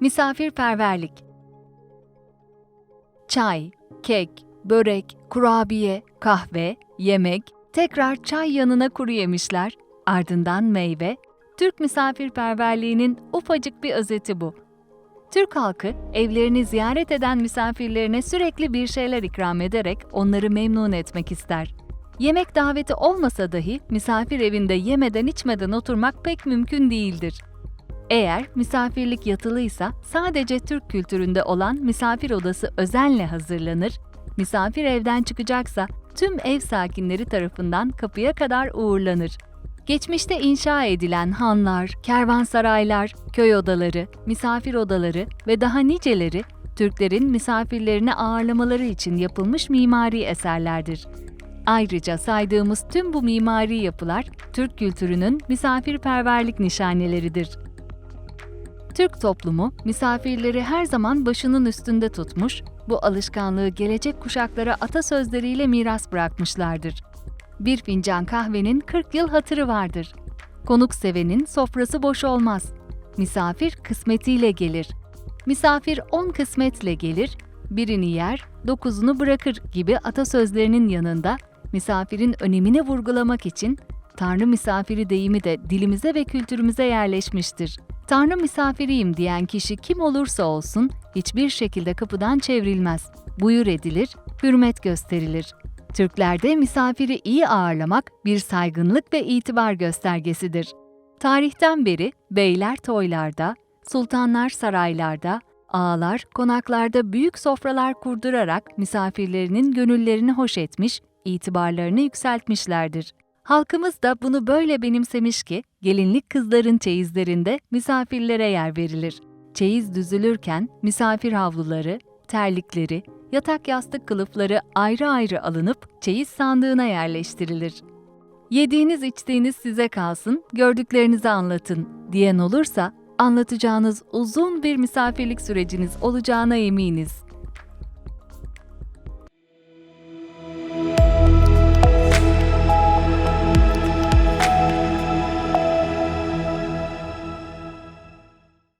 Misafirperverlik Çay, kek, börek, kurabiye, kahve, yemek, tekrar çay yanına kuru yemişler, ardından meyve, Türk misafirperverliğinin ufacık bir özeti bu. Türk halkı evlerini ziyaret eden misafirlerine sürekli bir şeyler ikram ederek onları memnun etmek ister. Yemek daveti olmasa dahi misafir evinde yemeden içmeden oturmak pek mümkün değildir. Eğer misafirlik yatılıysa sadece Türk kültüründe olan misafir odası özenle hazırlanır, misafir evden çıkacaksa tüm ev sakinleri tarafından kapıya kadar uğurlanır. Geçmişte inşa edilen hanlar, kervansaraylar, köy odaları, misafir odaları ve daha niceleri Türklerin misafirlerini ağırlamaları için yapılmış mimari eserlerdir. Ayrıca saydığımız tüm bu mimari yapılar Türk kültürünün misafirperverlik nişaneleridir. Türk toplumu misafirleri her zaman başının üstünde tutmuş, bu alışkanlığı gelecek kuşaklara atasözleriyle miras bırakmışlardır. Bir fincan kahvenin 40 yıl hatırı vardır. Konuk sevenin sofrası boş olmaz. Misafir kısmetiyle gelir. Misafir on kısmetle gelir, birini yer, dokuzunu bırakır gibi atasözlerinin yanında misafirin önemini vurgulamak için Tanrı misafiri deyimi de dilimize ve kültürümüze yerleşmiştir. Tanrı misafiriyim diyen kişi kim olursa olsun hiçbir şekilde kapıdan çevrilmez. Buyur edilir, hürmet gösterilir. Türklerde misafiri iyi ağırlamak bir saygınlık ve itibar göstergesidir. Tarihten beri beyler toylarda, sultanlar saraylarda, ağalar konaklarda büyük sofralar kurdurarak misafirlerinin gönüllerini hoş etmiş, itibarlarını yükseltmişlerdir. Halkımız da bunu böyle benimsemiş ki gelinlik kızların çeyizlerinde misafirlere yer verilir. Çeyiz düzülürken misafir havluları, terlikleri, yatak yastık kılıfları ayrı ayrı alınıp çeyiz sandığına yerleştirilir. Yediğiniz içtiğiniz size kalsın, gördüklerinizi anlatın diyen olursa anlatacağınız uzun bir misafirlik süreciniz olacağına eminiz.